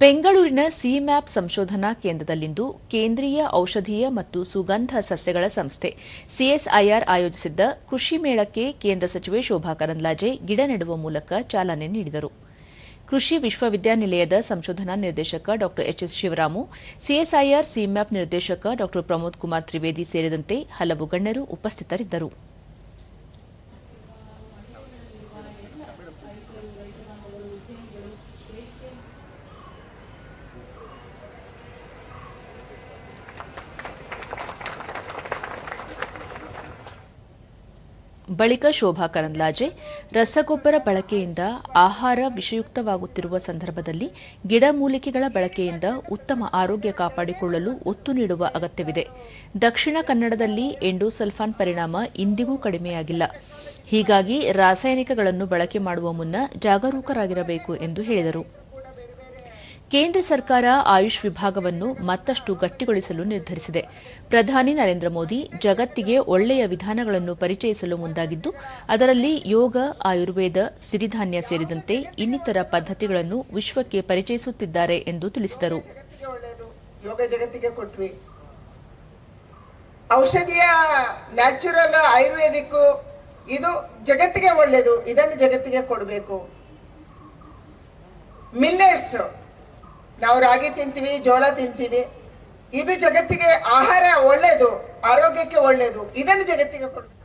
ಬೆಂಗಳೂರಿನ ಸಿಮ್ಯಾಪ್ ಸಂಶೋಧನಾ ಕೇಂದ್ರದಲ್ಲಿಂದು ಕೇಂದ್ರೀಯ ಔಷಧೀಯ ಮತ್ತು ಸುಗಂಧ ಸಸ್ಯಗಳ ಸಂಸ್ಥೆ ಸಿಎಸ್ಐಆರ್ ಆಯೋಜಿಸಿದ್ದ ಕೃಷಿ ಮೇಳಕ್ಕೆ ಕೇಂದ್ರ ಸಚಿವೆ ಶೋಭಾ ಕರಂದ್ಲಾಜೆ ಗಿಡ ನೆಡುವ ಮೂಲಕ ಚಾಲನೆ ನೀಡಿದರು. ಕೃಷಿ ವಿಶ್ವವಿದ್ಯಾನಿಲಯದ ಸಂಶೋಧನಾ ನಿರ್ದೇಶಕ ಡಾ ಎಚ್ಎಸ್ ಶಿವರಾಮು, ಸಿಎಸ್ಐಆರ್ ಸಿಮ್ಯಾಪ್ ನಿರ್ದೇಶಕ ಡಾ ಪ್ರಮೋದ್ ಕುಮಾರ್ ತ್ರಿವೇದಿ ಸೇರಿದಂತೆ ಹಲವು ಗಣ್ಯರು ಉಪಸ್ಥಿತರಿದ್ದರು. ಬಳಿಕ ಶೋಭಾ ಕರಂದ್ಲಾಜೆ, ರಸಗೊಬ್ಬರ ಬಳಕೆಯಿಂದ ಆಹಾರ ವಿಷಯುಕ್ತವಾಗುತ್ತಿರುವ ಸಂದರ್ಭದಲ್ಲಿ ಗಿಡಮೂಲಿಕೆಗಳ ಬಳಕೆಯಿಂದ ಉತ್ತಮ ಆರೋಗ್ಯ ಕಾಪಾಡಿಕೊಳ್ಳಲು ಒತ್ತು ನೀಡುವ ಅಗತ್ಯವಿದೆ. ದಕ್ಷಿಣ ಕನ್ನಡದಲ್ಲಿ ಎಂಡೋಸಲ್ಫಾನ್ ಪರಿಣಾಮ ಇಂದಿಗೂ ಕಡಿಮೆಯಾಗಿಲ್ಲ. ಹೀಗಾಗಿ ರಾಸಾಯನಿಕಗಳನ್ನು ಬಳಕೆ ಮಾಡುವ ಮುನ್ನ ಜಾಗರೂಕರಾಗಿರಬೇಕು ಎಂದು ಹೇಳಿದರು. ಕೇಂದ್ರ ಸರ್ಕಾರ ಆಯುಷ್ ವಿಭಾಗವನ್ನು ಮತ್ತಷ್ಟು ಗಟ್ಟಿಗೊಳಿಸಲು ನಿರ್ಧರಿಸಿದೆ. ಪ್ರಧಾನಿ ನರೇಂದ್ರ ಮೋದಿ ಜಗತ್ತಿಗೆ ಒಳ್ಳೆಯ ವಿಧಾನಗಳನ್ನು ಪರಿಚಯಿಸಲು ಮುಂದಾಗಿದ್ದು, ಅದರಲ್ಲಿ ಯೋಗ, ಆಯುರ್ವೇದ, ಸಿರಿಧಾನ್ಯ ಸೇರಿದಂತೆ ಇನ್ನಿತರ ಪದ್ಧತಿಗಳನ್ನು ವಿಶ್ವಕ್ಕೆ ಪರಿಚಯಿಸುತ್ತಿದ್ದಾರೆ ಎಂದು ತಿಳಿಸಿದರು. ಔಷಧಿಯ ನ್ಯಾಚುರಲ್ ಆಯುರ್ವೇದಿಕ್ ಇದು ಜಗತ್ತಿಗೆ ಒಳ್ಳೆಯದು. ಇದನ್ನು ಜಗತ್ತಿಗೆ ಕೊಡಬೇಕು. ಮಿಲ್ಲೆಟ್ಸ್ ನಾವು ರಾಗಿ ತಿಂತೀವಿ ಜೋಳ ತಿಂತೀವಿ. ಇದು ಜಗತ್ತಿಗೆ ಆಹಾರ ಒಳ್ಳೇದು ಆರೋಗ್ಯಕ್ಕೆ ಒಳ್ಳೇದು. ಇದನ್ನು ಜಗತ್ತಿಗೆ ಕೊಡಬೇಕು